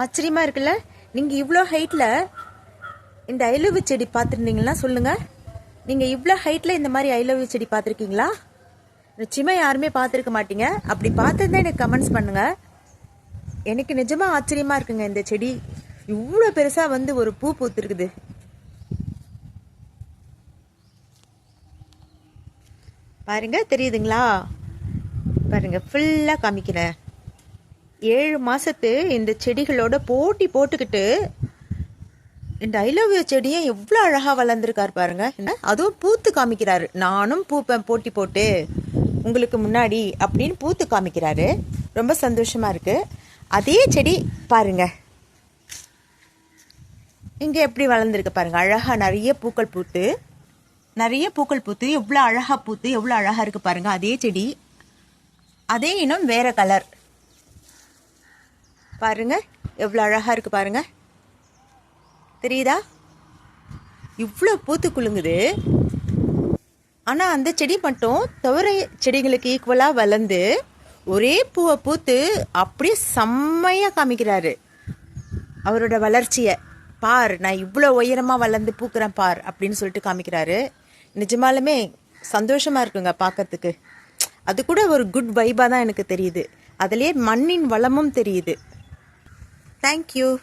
ஆச்சரியமாக இருக்குல்ல? நீங்கள் இவ்வளோ ஹைட்டில் இந்த ஐலவு செடி பார்த்துருந்தீங்கன்னா சொல்லுங்கள் நீங்கள் இவ்வளோ ஹைட்டில் இந்த மாதிரி ஐலவு செடி பார்த்துருக்கீங்களா? நிச்சயமாக யாருமே பார்த்துருக்க மாட்டீங்க. அப்படி பார்த்துருந்தா எனக்கு கமெண்ட்ஸ் பண்ணுங்கள் எனக்கு நிஜமாக ஆச்சரியமாக இருக்குங்க இந்த செடி. இவ்வளோ பெருசாக வந்து ஒரு பூ பூத்துருக்குது. பாருங்க தெரியுதுங்களா? பாருங்க ஃபுல்லாக காமிக்கிறேன். ஏழு மாதத்து இந்த செடிகளோட போட்டி போட்டுக்கிட்டு இந்த ஐலவிய செடியும் எவ்வளோ அழகாக வளர்ந்துருக்காரு பாருங்க. என்ன அதுவும் பூத்து காமிக்கிறாரு. நானும் பூப்பேன் போட்டி போட்டு உங்களுக்கு முன்னாடி அப்படின்னு பூத்து காமிக்கிறாரு. ரொம்ப சந்தோஷமாக இருக்குது அதே செடி பாருங்க. இங்கே எப்படி வளர்ந்துருக்கு பாருங்க. அழகாக நிறைய பூக்கள் பூத்து நிறைய பூக்கள் பூத்து எவ்வளோ அழகாக பூத்து எவ்வளோ அழகாக இருக்குது பாருங்க. அதே செடி அதே இனம் வேறு கலர் பாருங்க. எவ்வளோ அழகாக இருக்குது பாருங்க. தெரியுதா? இவ்வளோ பூத்து குலுங்குது. ஆனால் அந்த செடி மட்டும் துவரை செடிகளுக்கு ஈக்குவலாக வளர்ந்து ஒரே பூவை பூத்து அப்படியே செம்மையாக காமிக்கிறாரு. அவரோட வளர்ச்சியை. பார் நான் இவ்வளோ உயரமாக வளர்ந்து பூக்கிறேன் பார் அப்படின்னு சொல்லிட்டு காமிக்கிறாரு. நிஜமாலுமே சந்தோஷமாக இருக்குங்க பார்க்கறதுக்கு. அது கூட ஒரு குட் வைபாக தான் எனக்கு தெரியுது. அதுலேயே மண்ணின் வளமும் தெரியுது. Thank you.